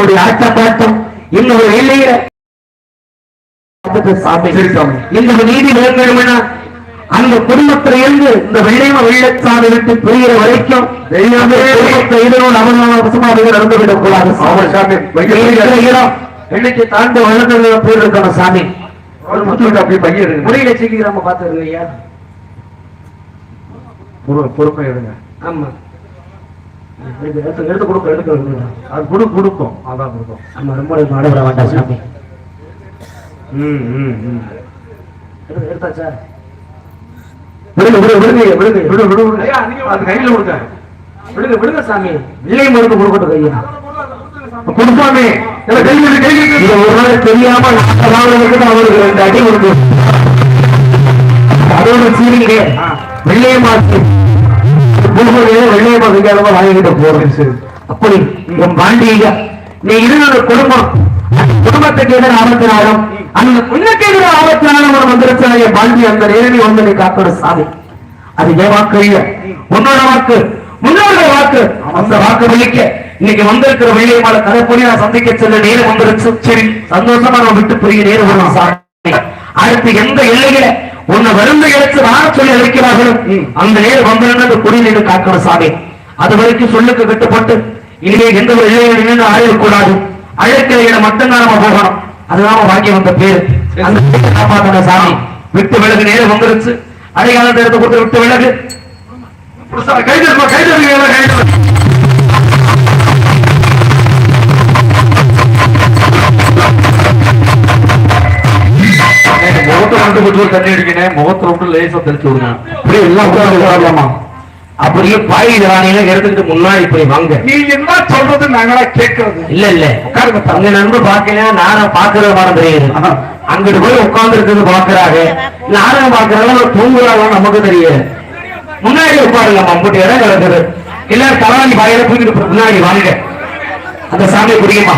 அவனுடைய ஆட்டம் பாட்டம் இன்னொரு. இந்த நீதி வேண்டுமென அந்த இந்த வெள்ளையம வெள்ளச்சாமி விட்டு பிரிகிற வரைக்கும் குடும்பத்தை இதனோடு அவசரமாக நடந்து விடக்கூடாது ஆமா சாமி. நீ இருக்கிற இடம்? என்னைக்கு தாண்டி வளர்ந்து பேர் இருக்கணும் சாமி முத்துக்கிட்ட அப்படியே பையன் எடுங்க முறையில சீக்கிரமா பாத்துருங்க ஐயா. பொறு- பொறுப்பை எடுங்க ஆமா. எடுத்து எடுத்து எடுத்து அது குடு கொடுக்கும் அதான் கொடுக்கும் ரொம்ப வேண்டாம் சாமி ம் ம் ம் எடுத்தாச்சா விடுங்க விடுங்க. விடுங்க விடுங்க விடு விடு விடு அது கொடுங்க விடுங்க விடுங்க சாமி மருந்து கொடுக்கட்டும் ஐயா கொடுப்பாமே இது ஒரு நாள் தெரியாம அவருக்கு ரெண்டு அடி கொடுக்கும் அதோட சீரிங்க மாசு புதுமொழியில வெள்ளைய வாங்கிட்டு போறேன் சரி அப்படி உன் பாண்டிய நீ இருந்த குடும்பம். குடும்பத்துக்கு எதிர ஆபத்தினாலும் அந்த புண்ணுக்கு எதிர ஆபத்தினாலும் ஒரு வந்துருச்சு பாண்டி அந்த நேரடி வந்து காக்கிற சாதி சாமி அது என் வாக்கு இல்ல. உன்னோட வாக்கு முன்னோட வாக்கு. அந்த வாக்கு விழிக்க இன்னைக்கு வந்திருக்கிற வெள்ளியமால கதைப்பொழி நான் சந்திக்க செல்ல நேரம் வந்துருச்சு. சரி சந்தோஷமா நம்ம விட்டு புரிய நேரம் வரும் சாமி. அடுத்து எந்த எல்லையில உன்னை வருந்த இழைச்சு வாழ சொல்லி அழைக்கிறார்களோ அந்த நேரம் வந்திருந்த அந்த குடிநீர் காக்கிற சாமி அது வரைக்கும் சொல்லுக்கு கட்டுப்பட்டு இனிமே எந்த ஒரு எல்லையில் நின்று அழையக்கூடாது அழைக்கிற இடம் மட்டும்தான் நம்ம போகணும். அதுதான் வாங்கி வந்த பேரு. அந்த பேரை சாமி. விட்டு விலகு நேரம் வந்துருச்சு. அடையாளத்தை எடுத்து கொடுத்து விட்டு விலகு. கை தருமா கை முகத்தை வந்து கொஞ்சம் தண்ணி அடிக்கணும். முகத்தை விட்டு லேசா தெளிச்சு விடுங்க. அப்படியே எல்லாம் உட்காந்து அப்படியே பாய் ராணியில எடுத்துக்கிட்டு முன்னாடி போய் வாங்க. நீ என்ன சொல்றது நாங்களா கேட்கறது? இல்ல இல்ல. உட்காருங்க அங்க நண்பர் பாக்கல நானும் பாக்குறது மாதிரி தெரியுது. அங்கிட்டு போய் உட்கார்ந்து இருக்கிறது பாக்குறாங்க நானும் பாக்குறாங்க தூங்குறாங்க நமக்கு தெரியாது. முன்னாடி உட்காருங்க மம்புட்டி இடம் கிடக்குது இல்ல தலைவாணி பாயில தூக்கிட்டு முன்னாடி வாங்க. அந்த சாமி புரியுமா